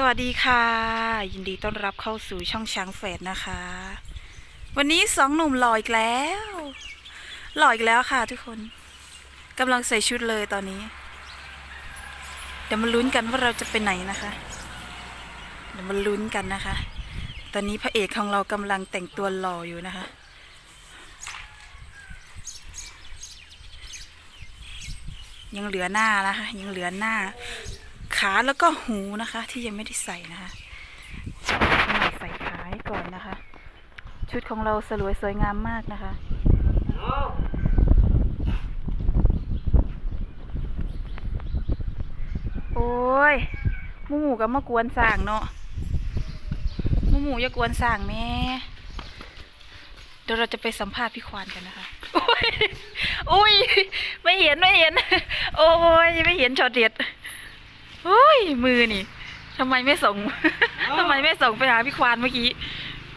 สวัสดีค่ะ ยินดีต้อนรับเข้าสู่ช่องช้างแฝดนะคะ วันนี้สองหนุ่มหล่ออีกแล้วหล่ออีกแล้วค่ะทุกคนกำลังใส่ชุดเลยตอนนี้ เดี๋ยวมาลุ้นกันว่าเราจะไปไหนนะคะ เดี๋ยวมาลุ้นกันนะคะ ตอนนี้พระเอกของเรากำลังแต่งตัวหล่ออยู่นะคะ ยังเหลือหน้านะคะ ยังเหลือหน้า ขาแล้วก็หูนะคะ ที่ยังไม่ได้ใส่นะคะใส่ขาให้ก่อนนะคะ ชุดของเราสลวยสวยงามมากนะคะโอ้ยมูหมูก็มากวนสั่งเนาะมูหมูอย่ากวนสั่งแม่เดี๋ยวเราจะไปสัมภาษณ์พี่ควานกันนะคะโอ้ยโอ้ยไม่เห็นไม่เห็น โอ้ยไม่เห็นช็อตเด็ด โอ้ยมือนี่ทำไมไม่ส่งทำไมไม่ส่งไปหาพี่ควานเมื่อกี้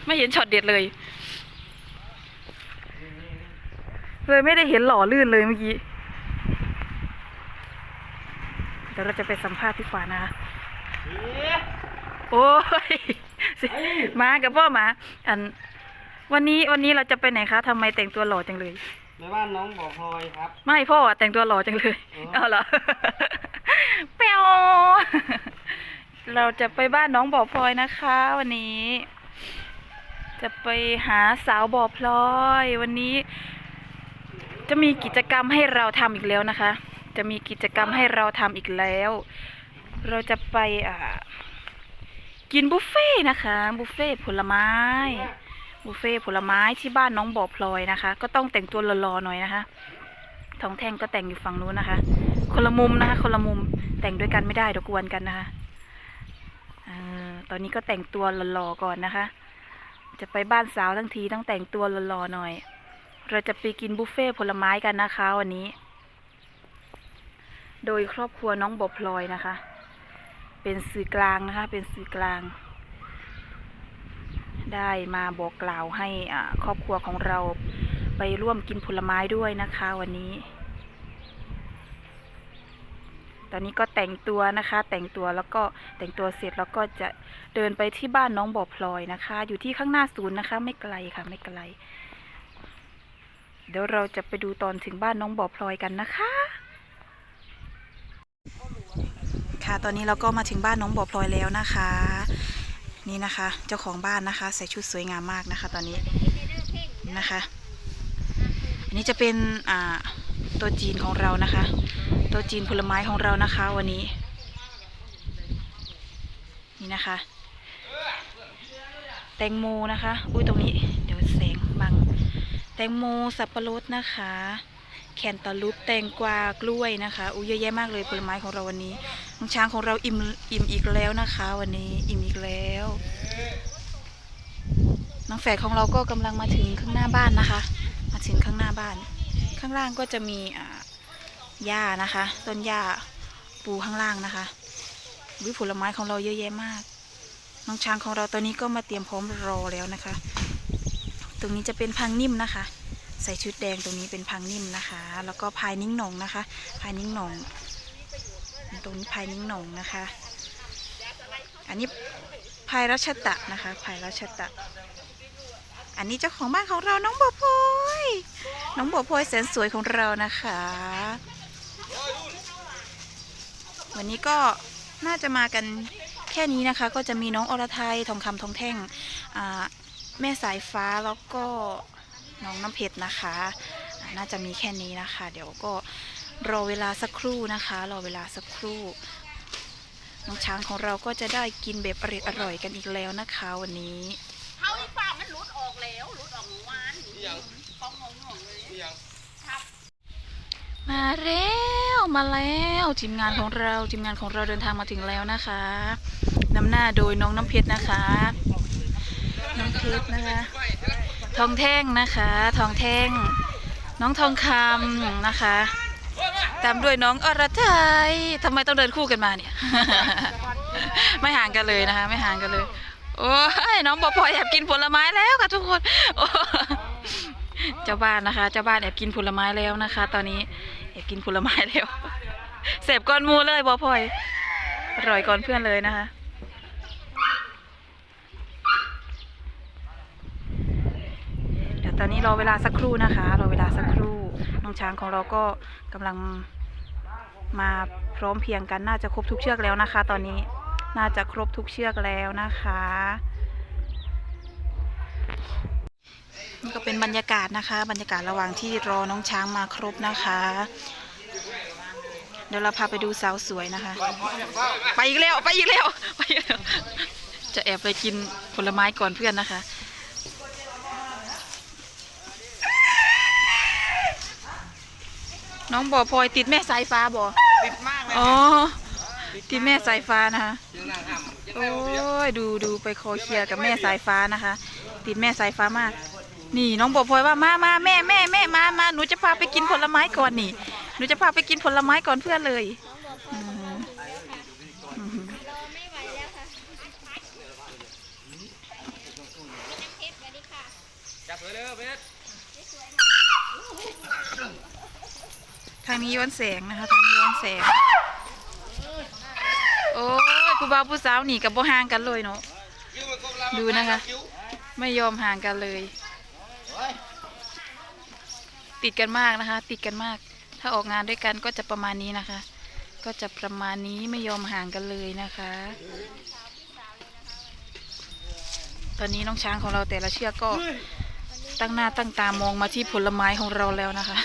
ไม่เห็นช็อตเด็ดเลย เลยไม่ได้เห็นหล่อลื่นเลยเมื่อกี้เดี๋ยวเราจะไปสัมภาษณ์พี่ควานนะคะโอ้ยมากับพ่อหมาอัน วันนี้วันนี้เราจะไปไหนคะทำไมแต่งตัวหล่อจังเลยในบ้านน้องบ่อพลอยครับ ไม่พ่ออะแต่งตัวหล่อจังเลยอ๋อเอาเหรอ เปียวเราจะไปบ้านน้องบ่อพลอยนะคะ วันนี้ จะไปหาสาวบ่อพลอย วันนี้ จะมีกิจกรรมให้เราทำอีกแล้วนะคะ จะมีกิจกรรมให้เราทำอีกแล้ว เราจะไปอ่ากินบุฟเฟ่นะคะ บุฟเฟ่ผลไม้ บุฟเฟ่ผลไม้ที่บ้านน้องบ่อพลอยนะคะ ก็ต้องแต่งตัวหล่อๆหน่อยนะคะทองแท่งก็แต่งอยู่ฝั่งนู้นนะคะ คนละมุมนะคะ คนละมุม แต่งด้วยกันไม่ได้เดี๋ยวกวนกันนะคะออตอนนี้ก็แต่งตัวหล่อๆก่อนนะคะ จะไปบ้านสาวทั้งทีต้องแต่งตัวหล่อๆหน่อย เราจะไปกินบุฟเฟ่ผลไม้กันนะคะวันนี้ โดยครอบครัวน้องบอพลอยนะคะ เป็นสื่อกลางนะคะ เป็นสื่อกลาง ได้มาบอกกล่าวให้ครอบครัวของเราไปร่วมกินผลไม้ด้วยนะคะ วันนี้ ตอนนี้ก็แต่งตัวนะคะ แต่งตัวแล้วก็แต่งตัวเสร็จแล้วก็จะเดินไปที่บ้านน้องบ่อพลอยนะคะ อยู่ที่ข้างหน้าศูนย์นะคะ ไม่ไกลค่ะไม่ไกล เดี๋ยวเราจะไปดูตอนถึงบ้านน้องบ่อพลอยกันนะคะ ค่ะตอนนี้เราก็มาถึงบ้านน้องบ่อพลอยแล้วนะคะ นี่นะคะ เจ้าของบ้านนะคะ ใส่ชุดสวยงามมากนะคะ ตอนนี้นะคะ อันนี้จะเป็นอ่าตัวจีนของเรานะคะ ตัวจีนผลไม้ของเรานะคะวันนี้ นี่นะคะ แตงโมนะคะ อุ้ยตรงนี้ เดี๋ยวแสงบัง แตงโมสับปะรดนะคะ แคนตาลูปแตงกวากล้วยนะคะ อุ้ยเยอะแยะมากเลยผลไม้ของเราวันนี้น้องช้างของเราอิ่มอิ่มอีกแล้วนะคะ วันนี้อิ่มอีกแล้วน้องแฝดของเราก็กำลังมาถึงข้างหน้าบ้านนะคะ มาถึงข้างหน้าบ้าน ข้างล่างก็จะมีอ่า หญ้านะคะ ต้นหญ้าปูข้างล่างนะคะวิผลไม้ของเราเยอะแยะมาก น้องช้างของเราตอนนี้ก็มาเตรียมพร้อมรอแล้วนะคะ ตรงนี้จะเป็นพังนิ่มนะคะ ใส่ชุดแดงตรงนี้เป็นพังนิ่มนะคะ แล้วก็พายนิ้งหนงนะคะพายนิ้งหนงตรงนี้พายนิ้งหนงนะคะ อันนี้พายรัชตะนะคะพายรัชตะ อันนี้เจ้าของบ้านของเราน้องบัวพลอยน้องบัวพลอยแสนสวยของเรานะคะ วันนี้ก็น่าจะมากันแค่นี้นะคะ ก็จะมีน้องอรไทยทองคำทองแท่งอ่าแม่สายฟ้าแล้วก็น้องน้ำเพชรนะคะอ่าน่าจะมีแค่นี้นะคะ เดี๋ยวก็รอเวลาสักครู่นะคะ รอเวลาสักครู่น้องช้างของเราก็จะได้กินแบบอร่อยอร่อยๆกันอีกแล้วนะคะวันนี้เท้าอีฟ้ามันหลุดออกแล้วหลุดออกหมู่วานฟองงงงเลยนี่ยังครับมาแล้ว มาแล้วทีมงานของเราทีมงานของเราเดินทางมาถึงแล้วนะคะนำหน้าโดยน้องน้ำเพชรนะคะ น้องเพชรนะคะ ทองแท่งนะคะ ทองแท่ง น้องทองคำนะคะ ตามด้วยน้องอรไทยทำไมต้องเดินคู่กันมาเนี่ย ไม่ห่างกันเลยนะคะ ไม่ห่างกันเลย โอ้ยน้องบอพลอยแอบกินผลไม้แล้วค่ะทุกคนเจ้าบ้านนะคะ เจ้าบ้านแอบกินผลไม้แล้วนะคะ ตอนนี้ กินผลไม้แล้วเสพก้อนมูเลยบอพลอยอร่อยก่อนเพื่อนเลยนะคะเดี๋ยวตอนนี้รอเวลาสักครู่นะคะ รอเวลาสักครู่น้องช้างของเราก็กำลังมาพร้อมเพียงกันน่าจะครบทุกเชือกแล้วนะคะ ตอนนี้น่าจะครบทุกเชือกแล้วนะคะนี่ก็เป็นบรรยากาศนะคะ บรรยากาศระหว่างที่รอน้องช้างมาครบนะคะ เดี๋ยวเราพาไปดูสาวสวยนะคะ ไปอีกแล้วไปอีกแล้วไปอีกแล้ว จะแอบไปกินผลไม้ก่อนเพื่อนนะคะ น้องบ่อพลอยติดแม่สายฟ้าบ่ติดมากเลยอ๋อติดแม่สายฟ้านะคะยังนั่งทำยังโอไงวะพี่้ยดูดูไปคอเคลียร์กับแม่สายฟ้านะคะ ติดแม่สายฟ้ามาก นี่น้องบอกพลอยว่ามามาแม่แม่แม่มามาหนูจะพาไปกินผลไม้ก่อนนี่ห นูจะพาไปกินผลไม้ก่อนเพื่อนเลยทางนี้ย้อนแสงนะคะ ทางนี้ย้อนแสง โอ้ยผู้บ่าวผู้สาวหนีกับบ่ห่างกันเลยเนาะ ดูนะคะ ไม่ยอมห่างกันเลย ติดกันมากนะคะ ติดกันมาก ถ้าออกงานด้วยกันก็จะประมาณนี้นะคะ ก็จะประมาณนี้ไม่ยอมห่างกันเลยนะคะ ตอนนี้น้องช้างของเราแต่ละเชือกก็ตั้งหน้าตั้งตามองมาที่ผลไม้ของเราแล้วนะคะ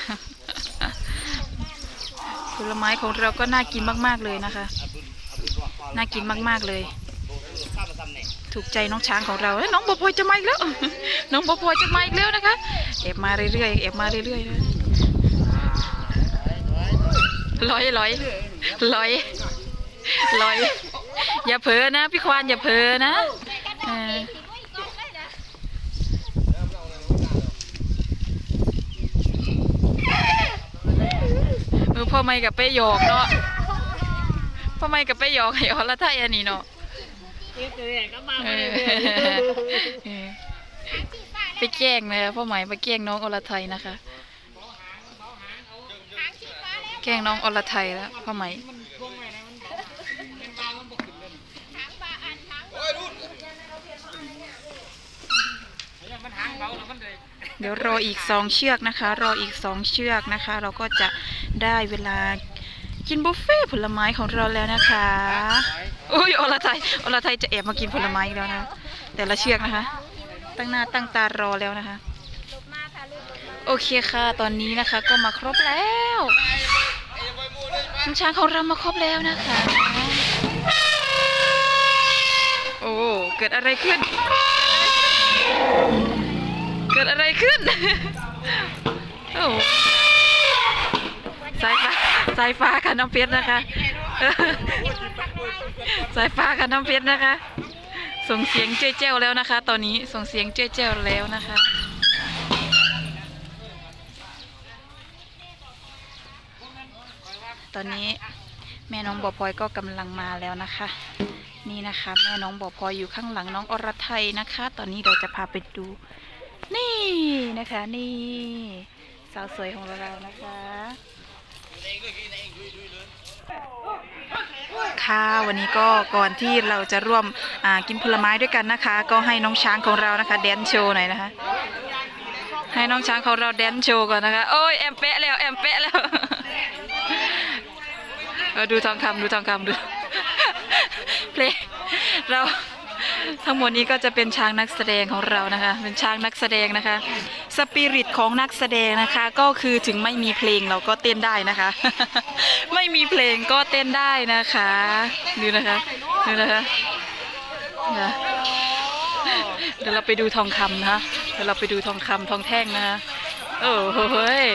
ผลไม้ของเราก็น่ากินมาก ๆเลยนะคะ น่ากินมาก ๆเลยถูกใจน้องช้างของเราเอ้ยน้องบัวพลอยจะมาอีกแล้ว น้องบัวพลอยจะมาอีกแล้วนะคะแอบมาเรื่อยๆแอบมาเรื่อยๆนะ ลอยลอยลอยลอย อย่าเผลอนะ พี่ควานอย่าเผลอนะเออพ่อไม่กับเป้หยอกเนาะพ่อไม่กับเป้หยอกให้ออละไทยอันนี้เนาะไปแกล้งเลยพ่อหมายไปแกล้งน้องอรไทยนะคะ แกงน้องอรไทยแล้วพ่อหมเดี๋ยวรออีกสองเชือกนะคะ รออีกสองเชือกนะคะ เราก็จะได้เวลากินบุฟเฟ่ผลไม้ของเราแล้วนะคะอุ้ยอรไทยอรไทยจะแอบมากินผลไม้อีกแล้วนะ แต่ละเชือกนะคะ ตั้งหน้าตั้งตารอแล้วนะคะโอเคค่ะ ตอนนี้นะคะก็มาครบแล้ว น้ำช้างของเรามาครบแล้วนะคะ โอ้ เกิดอะไรขึ้น เกิดอะไรขึ้น โอ้สายฟ้าสายฟ้ากับน้ำเพชรนะคะ สายฟ้ากับน้ำเพชรนะคะ ส่งเสียงเจ้ยเจ้าแล้วนะคะ ตอนนี้ส่งเสียงเจ้ยเจ้าแล้วนะคะ ตอนนี้แม่น้องบอพลอยก็กำลังมาแล้วนะคะ นี่นะคะ แม่น้องบอพลอยอยู่ข้างหลังน้องอรไทยนะคะ ตอนนี้เราจะพาไปดู นี่นะคะ นี่ สาวสวยของเรานะคะค่ะวันนี้ก็ก่อนที่เราจะร่วมกินผลไม้ด้วยกันนะคะ ก็ให้น้องช้างของเรานะคะแดนโชว์หน่อยนะคะ ให้น้องช้างของเราแดนโชว์ก่อนนะคะ โอ้ยแอมเปะแล้วแอมเปะแล้ว เออดูทองคำดูทองคำดูเพลงเราทั้งหมดนี้ก็จะเป็นช้างนักแสดงของเรานะคะ เป็นช้างนักแสดงนะคะสปิริตของนักแสดงนะคะ ก็คือถึงไม่มีเพลงเราก็เต้นได้นะคะ ไม่มีเพลงก็เต้นได้นะคะดูนะคะดูนะคะเดี๋ยวเราไปดูทองคำนะคะเดี๋ยวเราไปดูทองคำทองแท่งนะคะโอ้โหเฮ้ย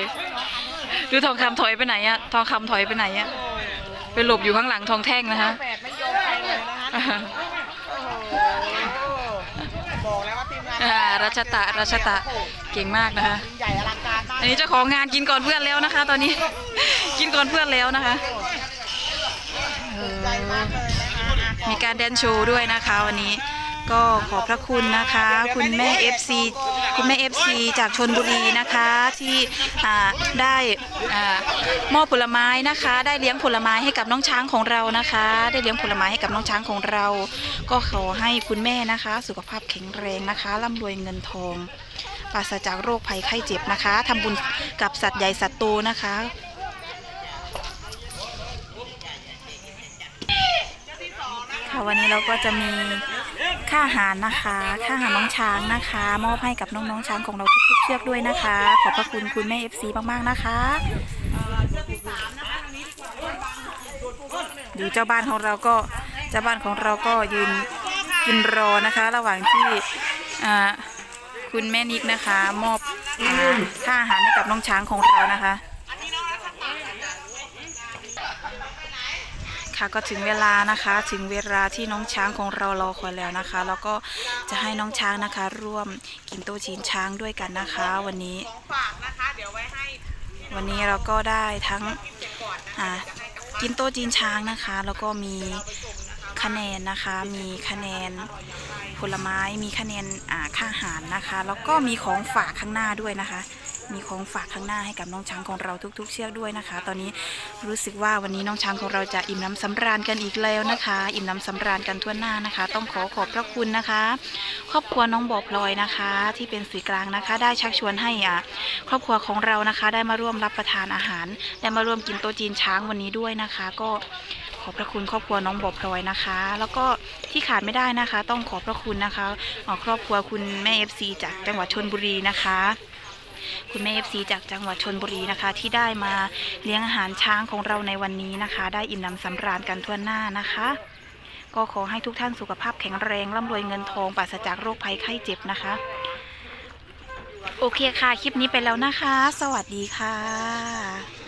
ดูทองคำถอยไปไหนอะทองคำถอยไปไหนอะ ไปหลบอยู่ข้างหลังทองแท่งนะคะแปดไม่ยอมใครเลยนะคะโอ้โหบอกแล้วว่าทีมงานอ่ารัชตะรัชตะเก่งมากนะคะยิ่งใหญ่อลังการมากอันนี้เจ้าของงานกินก่อนเพื่อนแล้วนะคะ ตอนนี้ กินก่อนเพื่อนแล้วนะคะเออใจมากเลยนะคะอะมีการแดนโชว์ด้วยนะคะวันนี้ก็ขอบพระคุณนะคะ คุณแม่ FC คุณแม่ FC จากชนบุรีนะคะที่ได้มอบผลไม้นะคะ ได้เลี้ยงผลไม้ให้กับน้องช้างของเรานะคะ ได้เลี้ยงผลไม้ให้กับน้องช้างของเรา ก็ขอให้คุณแม่นะคะ สุขภาพแข็งแรงนะคะร่ำรวยเงินทองปราศจากโรคภัยไข้เจ็บนะคะทำบุญกับสัตว์ใหญ่สัตว์โตนะคะค่ะวันนี้เราก็จะมี ค่าอาหารนะคะ ค่าอาหารน้องช้างนะคะ มอบให้กับน้องๆช้างของเราทุกๆเชือกด้วยนะคะ ขอบพระคุณคุณแม่ FC มากๆนะคะดูเจ้าบ้านของเราก็เจ้าบ้านของเราก็ยืนกินรอนะคะ ระหว่างที่คุณแม่นิกนะคะ มอบค่าอาหารให้กับน้องช้างของเรานะคะ ค่ะก็ถึงเวลานะคะถึงเวลาที่น้องช้างของเรารอคอยแล้วนะคะ แล้วก็จะให้น้องช้างนะคะ ร่วมกินโต๊ะจีนช้างด้วยกันนะคะ วันนี้ของฝากนะคะเดี๋ยวไว้ให้วันนี้เราก็ได้ทั้งเก็บก่อนนะอ่ากินโต๊ะจีนช้างนะคะ แล้วก็มีคะแนนนะคะ มีคะแนนผลไม้มีคะแนนอ่าค่าอาหารนะคะ แล้วก็มีของฝากข้างหน้าด้วยนะคะ มีของฝากข้างหน้าให้กับน้องช้างของเราทุก ๆ เชือกด้วยนะคะ ตอนนี้รู้สึกว่าวันนี้น้องช้างของเราจะอิ่มน้ำสำราญกันอีกแล้วนะคะ อิ่มน้ำสำราญกันทั่วหน้านะคะ ต้องขอขอบพระคุณนะคะ ครอบครัวน้องบอบพลอยนะคะ ที่เป็นสื่อกลางนะคะ ได้ชักชวนให้อะครอบครัวของเรานะคะ ได้มาร่วมรับประทานอาหาร ได้มาร่วมกินโต๊ะจีนช้างวันนี้ด้วยนะคะ ก็ขอบพระคุณครอบครัวน้องบอบพลอยนะคะ แล้วก็ที่ขาดไม่ได้นะคะ ต้องขอบพระคุณนะคะครอบครัวคุณแม่เอฟซีจากจังหวัดชนบุรีนะคะ คุณแม่เอฟซีจากจังหวัดชนบุรีนะคะ ที่ได้มาเลี้ยงอาหารช้างของเราในวันนี้นะคะ ได้อิ่มหนำสำราญกันทั่วหน้านะคะ ก็ขอให้ทุกท่านสุขภาพแข็งแรงร่ำรวยเงินทองปราศจากโรคภัยไข้เจ็บนะคะ โอเคค่ะ คลิปนี้ไปแล้วนะคะ สวัสดีค่ะ